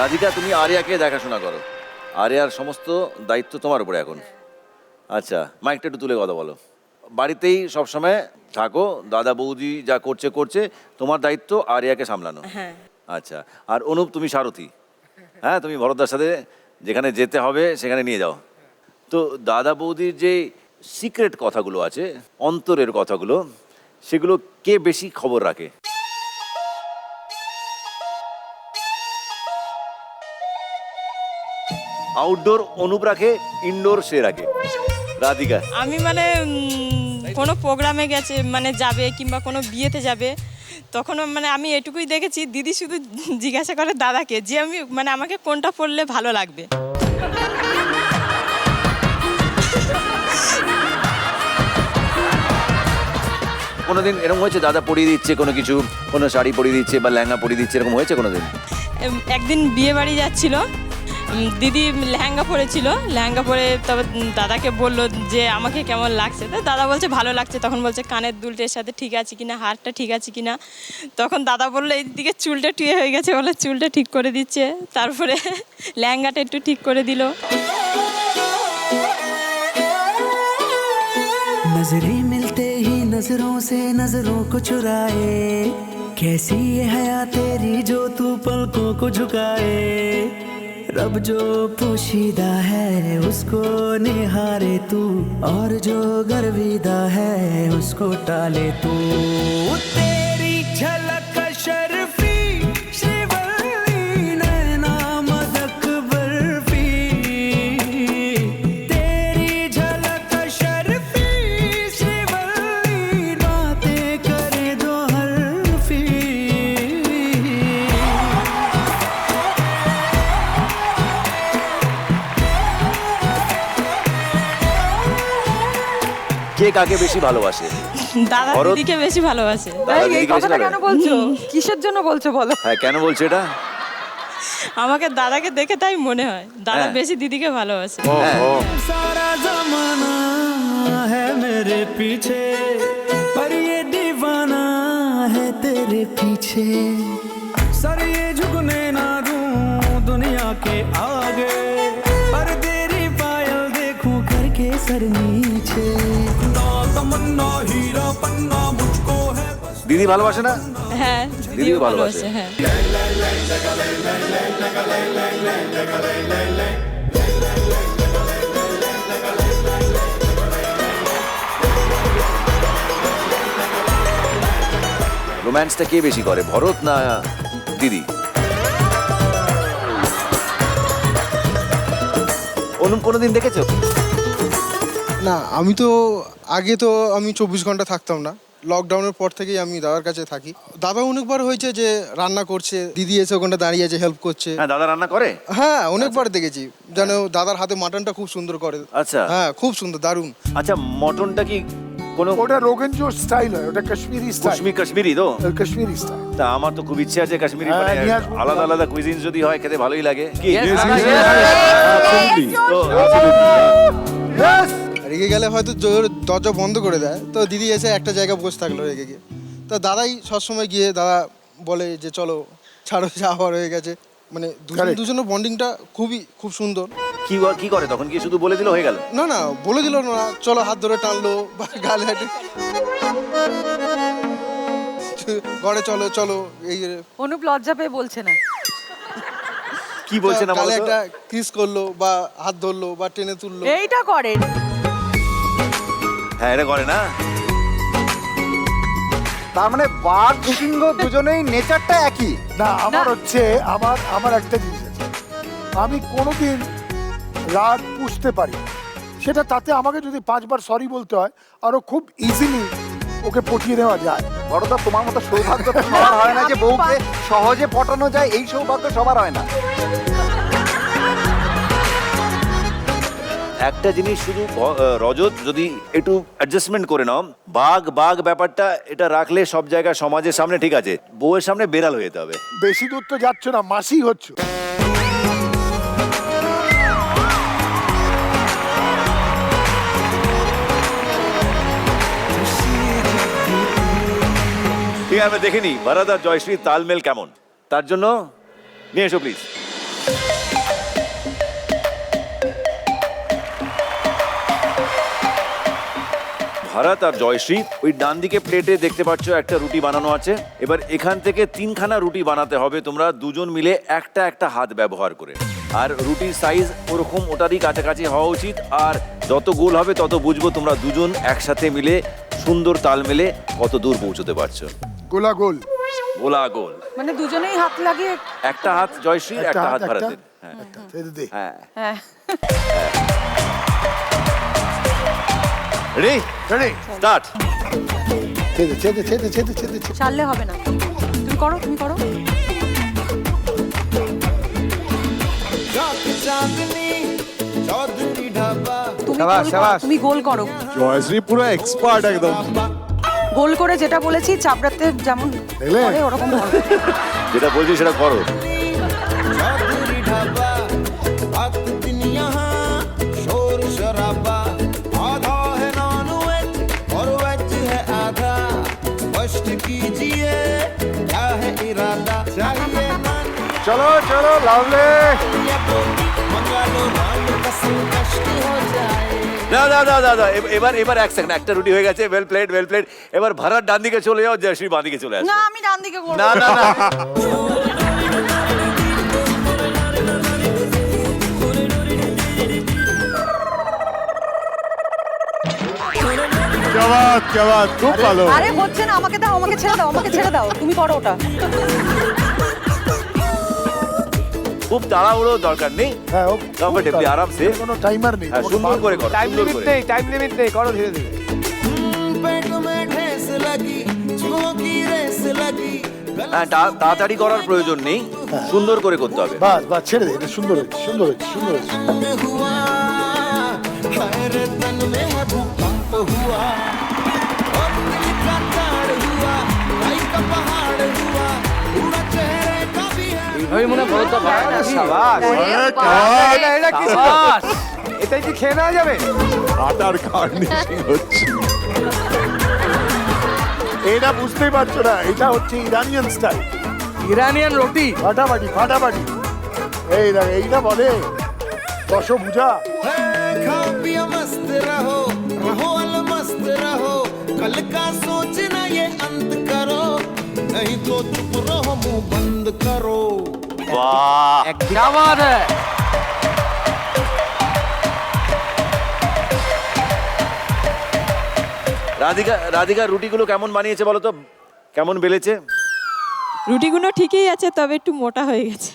রাধিকা তুমি আরিয়াকে দেখাশোনা করো। আরিয়ার সমস্ত দায়িত্ব তোমার উপরে এখন। আচ্ছা মাইকটা একটু তুলে কথা বলো। বাড়িতেই সবসময় থাকো দাদা বৌদি যা করছে করছে তোমার দায়িত্ব আরিয়াকে সামলানো। হ্যাঁ। আচ্ছা আর অনুপ তুমি সারথি। হ্যাঁ তুমি ভরতদার সাথে যেখানে যেতে হবে সেখানে নিয়ে যাও। তো দাদা বৌদির যে সিক্রেট কথাগুলো আছে অন্তরের কথাগুলো সেগুলো কে বেশি খবর রাখে? আউটডোর অনুপ রাখে ইনডোর সে রাখে। রাধিকা। আমি মানে কোনো প্রোগ্রামে গেছে মানে যাবে কিংবা কোনো বিয়েতে যাবে তখন মানে আমি এটুকুই দেখেছি দিদি শুধু জিজ্ঞাসা করে দাদাকে যে আমি মানে আমাকে কোনটা পড়লে ভালো লাগবে। কোনোদিন এরকম হয়েছে দাদা পরিয়ে দিচ্ছে কোনো কিছু কোনো শাড়ি পরিয়ে দিচ্ছে বা লেহেঙ্গা পরিয়ে দিচ্ছে এরকম হয়েছে কোনোদিন? একদিন বিয়ে বাড়ি যাচ্ছিল দিদি লেহেঙ্গা পরেছিল লেহেঙ্গা পরে তবে উম, দাদাকে বললো যে আমাকে কেমন লাগছে তো দাদা বলছে ভালো লাগছে তখন বলছে কানের দুলটের সাথে ঠিক আছে কিনা হারটা ঠিক আছে কিনা তখন দাদা বললো এইদিকে চুলটা টুয়ে হয়ে গেছে বলে চুলটা ঠিক করে দিচ্ছে তারপরে লেহেঙ্গাটা একটু ঠিক করে দিল नजरें मिलते ही नजरों से नजरों को चुराए कैसी ये हया तेरी जो तू पलकों को झुकाए रब जो पोशीदा है उसको निहारे तू। और जो गर्विदा है उसको टाले तू। কে কাকে বেশি ভালোবাসে দাদা ভরত- দিদিকে বেশি ভালোবাসে দাদা এই- এই দিদিকে বেশি কথাটা কেন ভালোবাসে? বলছো কিসের জন্য বলছো বলো হ্যাঁ কেন বলছো এটা আমাকে দাদাকে দেখে তাই মনে হয় দাদা হ্যাঁ। বেশি দিদিকে ভালোবাসে सारा जमाना है मेरे पीछे पर ये दीवाना है तेरे पीछे सर ये झुकने ना दूं दुनिया के आगे पर तेरी पायल देखूं करके सर नीचे ना तमन्ना हीरा पन्ना मुझको है बस দিদি ভালোবাসে না হ্যাঁ দিদিও দিদিও ভালোবাসে। ভালোবাসে হ্যাঁ রোম্যান্সটা কে বেশি করে ভরত না দিদি অনুপ কোনোদিন দেখেছো না আমি তো আগে তো আমি চব্বিশ ঘণ্টা থাকতাম না। লকডাউনের পর থেকেই আমি দাদার কাছে থাকি। দাদা অনেকবার হয়েছে যে রান্না করছে দিদি এসে ওখানটা দাঁড়িয়ে আছে হেল্প করছে। হ্যাঁ দাদা রান্না করে? হ্যাঁ অনেকবার দেখেছি। যেন দাদার হাতে মাটনটা খুব সুন্দর করে। আচ্ছা। হ্যাঁ খুব সুন্দর দারুণ। আচ্ছা মটনটা কি কোনো ওটা রোগন স্টাইল হয় ওটা কাশ্মীরি স্টাইল কাশ্মীর কাশ্মীরি তো? কাশ্মীরি স্টাইল তা আমার তো খুব ইচ্ছে আছে কাশ্মীরি হ্যাঁ, মানে আলাদা আলাদা কুইজিন যদি হয় খেতে ভালোই লাগে। কি? তো রেগে গেলে হয়তো জোর দরজা বন্ধ করে দেয়। তো দিদি এসে একটা জায়গায় বসে থাকল রেগে গিয়ে। তো দাদাই সবসময় গিয়ে দাদা বলে যে চলো ছাড়ো যা হওয়ার হয়ে গেছে। মানে দুজন Correct. দুজনের বন্ডিংটা খুবই খুব সুন্দর। কি কি করে তখন? কি শুধু বলে দিল হয়ে গেল? না না বলে দিল না। চলো হাত ধরে টানলো বা গালে হাঁটে ঘরে চলো চলো এই অনুপ লজ্জা পেয়ে বলছে না। কি বলছে না গালে বলো একটা কিস করল বা হাত ধরলো বা টেনে তুললো। এইটা করেন হ্যাঁ এটা করে না। তার মানে বাঘ সিংহ দুজনেই নেচারটা একই? না আমার হচ্ছে আমার আমার একটা জিনিস আছে। আমি কোনোদিন রাগ পুষতে পারি সেটা তাতে আমাকে যদি পাঁচবার সরি বলতে হয় আরও খুব ইজিলি ওকে পটিয়ে দেওয়া যায়। বড়দা তোমার মতো সৌভাগ্য সবার হয় না যে বউকে সহজে পটানো যায় এই সৌভাগ্য সবার হয় না। একটা জিনিস শুধু রজত যদি একটু অ্যাডজাস্টমেন্ট করে নাও বাঘ বাঘ ব্যাপারটা এটা রাখলে সব জায়গায় সমাজের সামনে ঠিক আছে বউয়ের সামনে বেড়াল হয়ে যেতে হবে। বেশি দূর তো যাচ্ছ না মাসি হচ্ছ। ঠিক আছে আমি দেখে নিই ভারত আর জয়শ্রীর তালমেল কেমন? তার জন্য নিয়ে এসো প্লিজ ভারত আর জয়শ্রী ওই ডান দিকে প্লেটে দেখতে পাচ্ছ একটা রুটি বানানো আছে। এবার এখান থেকে তিনখানা রুটি বানাতে হবে তোমরা দুজন মিলে একটা একটা হাত ব্যবহার করে। আর রুটির সাইজ ওরকম ওটারই কাছাকাছি হওয়া উচিত। আর যত গোল হবে তত বুঝব তোমরা দুজন একসাথে মিলে সুন্দর তাল মেলে কত দূর পৌঁছতে পারছ। গোলা গোল গোলা গোল মানে দুজনেই হাত লাগিয়ে একটা হাত জয়শ্রীর একটা হাত ভারতের। হ্যাঁ। দে, দে। হ্যাঁ। Ready Ready? স্টার্ট ছেদে, ছেদে, ছেদে, ছেদে, ছেদে। ছাড়লে হবে না। তুমি করো তুমি করো। তুমি গোল করো, তুমি গোল করো। জয়শ্রী পুরো এক্সপার্ট একদম। গোল করে যেটা বলেছি চাপড়াতে যেমন করে ওরকম যেটা বলছি সেটা করো। চলো চলো লাভলে। দাদা দাদা দাদা এবার এবার এক সেকেন্ড একটা রুটি হয়ে গেছে ওয়েল প্লেট ওয়েল প্লেড এবার ভারত ডান দিকে চলে যাও জয়শ্রী বাঁ দিকে চলে আসো না আমি ডান দিকে করব। না না না। জবাব জবাব খুব ভালো। আরে হচ্ছে না আমাকে দাও আমাকে ছেড়ে দাও আমাকে ছেড়ে দাও তুমি করো ওটা। খুব তাড়াহুড়ো দরকার নেই। হ্যাঁ কমফর্টেবলি আরামসে। কোনো টাইমার নেই। হ্যাঁ সুন্দর করে করো টাইম লিমিট নেই টাইম লিমিট নেই করো ধীরে ধীরে। হ্যাঁ, তাড়াতাড়ি করার প্রয়োজন নেই সুন্দর করে করতে হবে। বাস বাস ছেড়ে দে সুন্দর সুন্দর সুন্দর সুন্দর भी है আটার গার্নিশিং হচ্ছে এটা বুঝতেই পারছো না এটা হচ্ছে ইরানিয়ান স্টাইল ইরানিয়ান রুটি ফাটাফাটি ফাটাফাটি এই দেখ এইটা বলে দশ বুঝা है, खाओ पियो मस्त रहो रहो अल मस्त रहो कल का सोचना ये अंत करो नहीं तो चुप रहो मुंह बंद करो বাহ। রাধিকা রাধিকা রুটিগুলো কেমন বানিয়েছে বলো তো? কেমন বেলেছে? রুটিগুলো ঠিকই আছে তবে একটু মোটা হয়ে গেছে।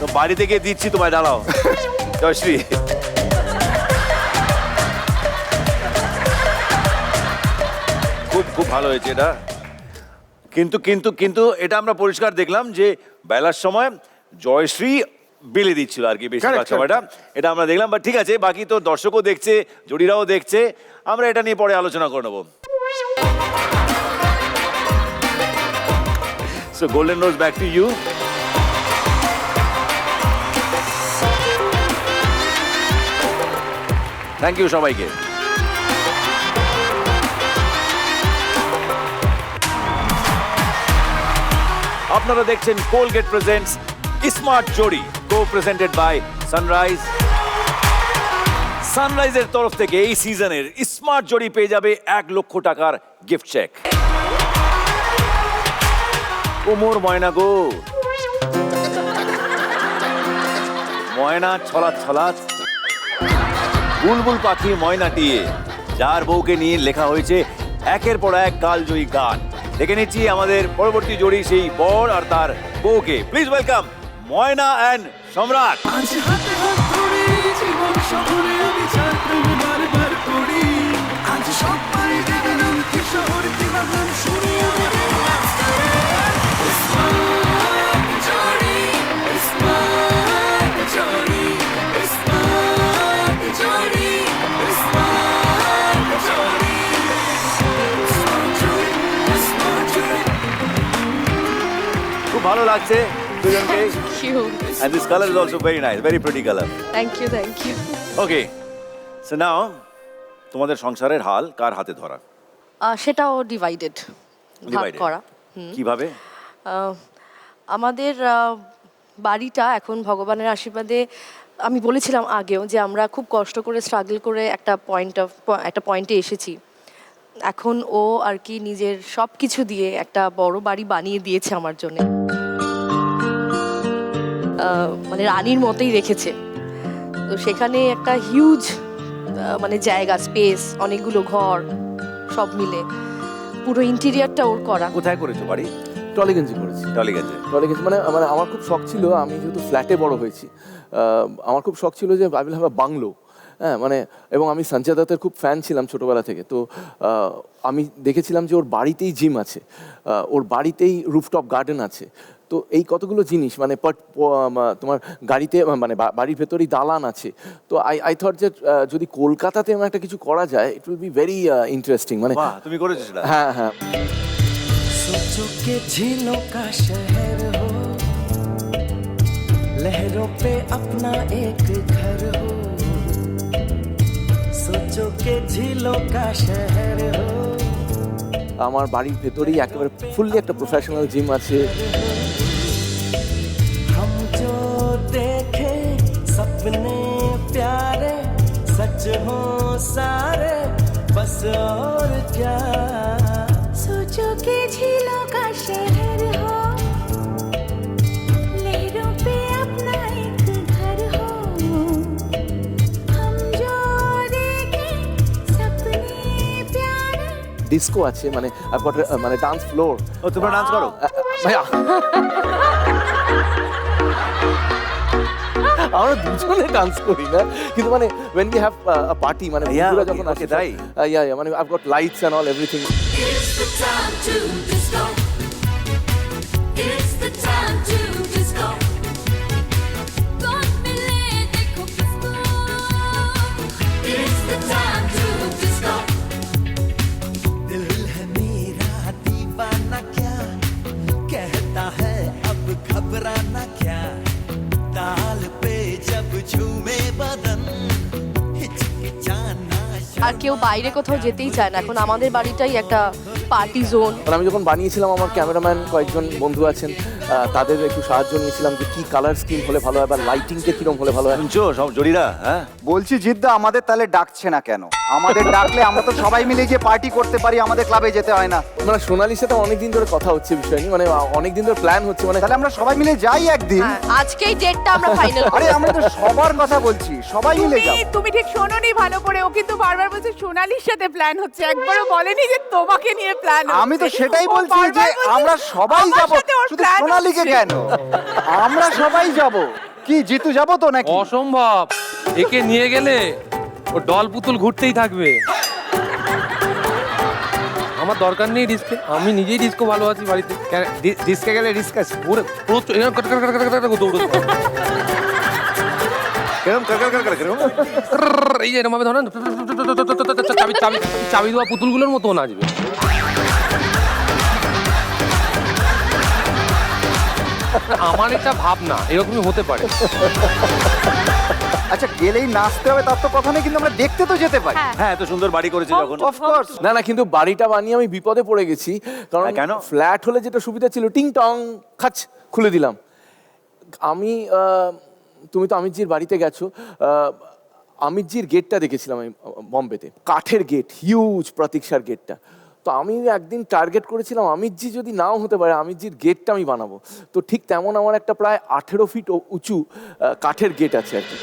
তো বাড়ি থেকে দিচ্ছি তোমায় দাঁড়াও। জয়শ্রী খুব খুব ভালো হয়েছে এটা। কিন্তু কিন্তু কিন্তু এটা আমরা পরিষ্কার দেখলাম যে বেলার সময় জয়শ্রী বেলে দিচ্ছিল আর কি বেশিরভাগ সময়টা। এটা আমরা দেখলাম বা ঠিক আছে বাকি তো দর্শকও দেখছে জুরিরাও দেখছে আমরা এটা নিয়ে পরে আলোচনা করে নেব। So golden rose back to you thank you সবাইকে। আপনারা দেখছেন কোলগেট প্রেজেন্টস স্মার্ট জড়ি কো প্রেজেন্টেড বাই সানরাইজ সানরাইজের তরফ থেকে এই সিজনের স্মার্ট জড়ি পেয়ে যাবে এক লক্ষ টাকার গিফট চেক কোমর ময়না গো। ময়না ছলাৎ ছলাৎ বুলবুল পাখি ময়নাটিয়ে যার বউকে নিয়ে লেখা হয়েছে, একের পর এক কালজয়ী গান। দেখে নিচ্ছি আমাদের পরবর্তী জড়ি সেই বর আর তার বউকে। প্লিজ ওয়েলকাম ময়না অ্যান্ড সম্রাট। আজ হাতে হাত ভালো লাগছে দুজনকে. And this colour is also very nice very pretty colour Thank you, thank you. Okay so now তোমাদের সংসারের হাল কার হাতে ধরা? সেটাও ডিভাইডেড ভাগ Divided. করা। কীভাবে? আহ, আমাদের আহ, বাড়িটা এখন ভগবানের আশীর্বাদে আমি বলেছিলাম আগেও যে আমরা খুব কষ্ট করে স্ট্রাগল করে একটা পয়েন্ট অফ একটা পয়েন্টে এসেছি। এখন ও আর কি নিজের সব কিছু দিয়ে একটা বড় বাড়ি বানিয়ে দিয়েছে আমার জন্য। মানে রানীর মতোই রেখেছে। তো সেখানে একটা হিউজ মানে জায়গা স্পেস অনেকগুলো ঘর সব মিলে। পুরো ইন্টেরিয়ারটা ওর করা। কোথায় করেছ বাড়ি? টলিগঞ্জি করেছি। টলিগঞ্জে। টলিগঞ্জ মানে মানে আমার খুব শখ ছিল আমি যেহেতু ফ্ল্যাটে বড় হয়েছি আমার খুব শখ ছিল যে I will have a bungalow হ্যাঁ মানে এবং আমি সঞ্জয় দত্তের খুব ফ্যান ছিলাম ছোটোবেলা থেকে। তো আমি দেখেছিলাম যে ওর বাড়িতেই জিম আছে ওর বাড়িতেই রুফটপ গার্ডেন আছে তো এই কতগুলো জিনিস মানে পট প- আম, তোমার গাড়িতে মানে বা- বাড়ির ভেতরেই দালান আছে তো আই আই থট যে আহ, যদি কলকাতাতে এমন একটা কিছু করা যায় it will be very interesting মানে বাহ তুমি করেছো সেটা হ্যাঁ হ্যাঁ सोचो के झीलों का शहर हो लहरों पे अपना एक घर हो सोचो के झीलों का शहर हो আমার বাড়ির ভেতরেই একেবারে ফুললি একটা প্রফেশনাল জিম আছে ডিস্কো আছে মানে I've got a- মানে ডান্স ফ্লোর ও তোমরা ডান্স করো ভাইয়া আমরা দুজনে ডান্স করি না কিন্তু মানে when we have uh, a party মানে বন্ধুরা যখন আসে তাই? ইয়া ইয়া মানে I've got lights and all everything It's the time to disco আর কেউ বাইরে কোথাও যেতেই চায় না। এখন আমাদের বাড়িটাই একটা পার্টি জোন। আমি যখন বানিয়েছিলাম আমার ক্যামেরাম্যান, কয়েকজন বন্ধু আছেন তাদের একটু সাহায্য নিয়েছিলাম যে কি কালার স্কিম হলে ভালো হয় বা লাইটিংটা কিরম হলে ভালো হয়। শুনছো সব জড়িরা হ্যাঁ? বলছি জিদ্দা আমাদের তাহলে ডাকছে না কেন? আমাদের ডাকলে আমরা তো সবাই মিলে গিয়ে পার্টি করতে পারি আমাদের ক্লাবে যেতে হয় না। মানে সোনালির সাথে অনেকদিন ধরে কথা হচ্ছে বিষয় নিয়ে মানে অনেকদিন ধরে প্ল্যান হচ্ছে মানে তাহলে আমরা সবাই মিলে যাই একদিন। হ্যাঁ, আজকেই ডেটটা আমরা ফাইনাল আরে আমরা তো সবার কথা বলছি সবাই মিলে যাও তুমি ঠিক শোনোনি ভালো করে ও কিন্তু বারবার বলছে সোনালির সাথে প্ল্যান হচ্ছে একবারও বলেনি যে তোমাকে নিয়ে প্ল্যান আমি তো সেটাই বলছি যে আমরা সবাই যাব শুধু সোনালীকে কেন আমরা সবাই যাব কি জিতু যাব তো নাকি অসম্ভব একে নিয়ে গেলে ও ডল পুতুল ঘুরতেই থাকবে আমার দরকার নেই ডিস্কে আমি নিজেই ডিস্কো ভালো আছি বাড়িতে ডিস্কে গেলে রিস্ক আছে পুরো প্রচুর এরকম কট কট কট কট কট করে দৌড়তে হয়। কিরম কার কার কার কার কিরম ট্ররর, এই যে এরকম ভাবে ধরেন চাবি চাবি চাবি দেওয়া পুতুলগুলোর মতো নাচবে আমার এটা ভাবনা এরকমই হতে পারে। আচ্ছা গেলেই নাচতে হবে তার তো কথা নেই কিন্তু আমরা দেখতে তো যেতে পারি। হ্যাঁ। এত সুন্দর বাড়ি করেছে যখন। অফকোর্স না না কিন্তু বাড়িটা বানিয়ে আমি বিপদে পড়ে গেছি কারণ হ্যাঁ, কেন? ফ্ল্যাট হলে যেটা সুবিধা ছিল টিং টং খাচ খুলে দিলাম। আমি তুমি তো অমিতজির বাড়িতে গেছো আহ, অমিতজির গেটটা দেখেছিলাম আমি বম্বেতে। কাঠের গেট হিউজ প্রতীক্ষার গেটটা। তো আমি একদিন টার্গেট করেছিলাম আমিরজি যদি নাও হতে পারে, আমিরজির গেটটা আমি বানাবো। তো ঠিক তেমন আমার একটা প্রায় আঠেরো ফিট উঁচু কাঠের গেট আছে আর কি।